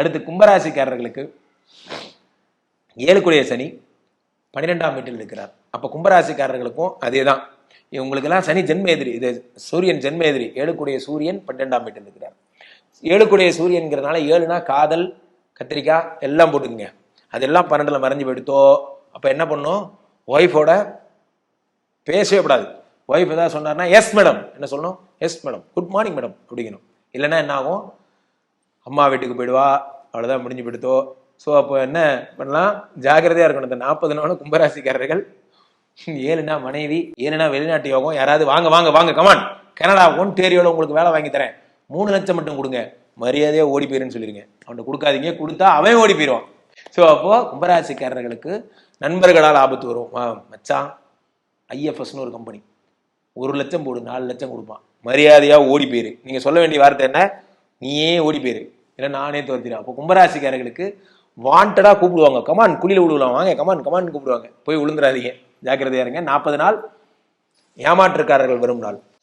அடுத்து கும்பராசிக்காரர்களுக்கு ஏழுக்குடைய சனி பன்னிரெண்டாம் வீட்டில் இருக்கிறார். அப்போ கும்பராசிக்காரர்களுக்கும் அதே தான் இவங்களுக்கெல்லாம் சனி ஜென்ம எதிரி இது சூரியன் ஜென்மேதிரி ஏழுக்குடைய சூரியன் பன்னிரெண்டாம் வீட்டில் இருக்கிறார். ஏழுக்குடைய சூரியன்கிறனால ஏழுனா காதல் கத்திரிக்காய் எல்லாம் போட்டுக்குங்க. அதெல்லாம் பன்னெண்டுல மறைஞ்சு போயிடுத்தோ. அப்போ என்ன பண்ணும்? ஒய்ஃபோட பேசவே கூடாது. ஒய்ஃப் ஏதாவது சொன்னார்னா எஸ் மேடம் என்ன சொல்லணும்? Yes madam good morning madam அப்படிங்கணும் இல்லைன்னா என்ன ஆகும்? அம்மா வீட்டுக்கு போயிடுவா அவ்வளோதான் முடிஞ்சு போயிடுத்தோ ஸோ அப்போ என்ன பண்ணலாம்? ஜாக்கிரதையாக இருக்கணும். இந்த நாற்பது நாளும் கும்பராசிக்காரர்கள் ஏழுனா மனைவி ஏழுனா வெளிநாட்டு யோகம் யாராவது வாங்க வாங்க வாங்க கமான் கனடா ஒன்டேரியோல உங்களுக்கு வேலை வாங்கி தரேன். மூணு லட்சம் மட்டும் கொடுங்க. மரியாதையாக ஓடி போயிருன்னு சொல்லிடுங்க அவன்கிட்ட கொடுக்காதீங்க. கொடுத்தா அவன் ஓடி போயிடுவான் ஸோ அப்போது கும்பராசிக்காரர்களுக்கு நண்பர்களால் ஆபத்து வரும். வா, மச்சான் ஐஎஃப்எஸ்னு ஒரு கம்பெனி ஒரு லட்சம் போடு நாலு லட்சம் கொடுப்பான். மரியாதையாக ஓடி போயிரு. நீங்கள் சொல்ல வேண்டிய வார்த்தை என்ன? நீயே ஓடி போயிரு. இல்லை நானே தோர்த்திடும் அப்போ கும்பராசிக்காரர்களுக்கு வாண்டடாக கூப்பிடுவாங்க. கமான் குழியில் விழுவலாம் வாங்க கமான் கமான் கூப்பிடுவாங்க. போய் விழுந்துடாதீங்க ஜாக்கிரதையா இருங்க. நாற்பது நாள் ஏமாற்றுக்காரர்கள் வரும் நாள்.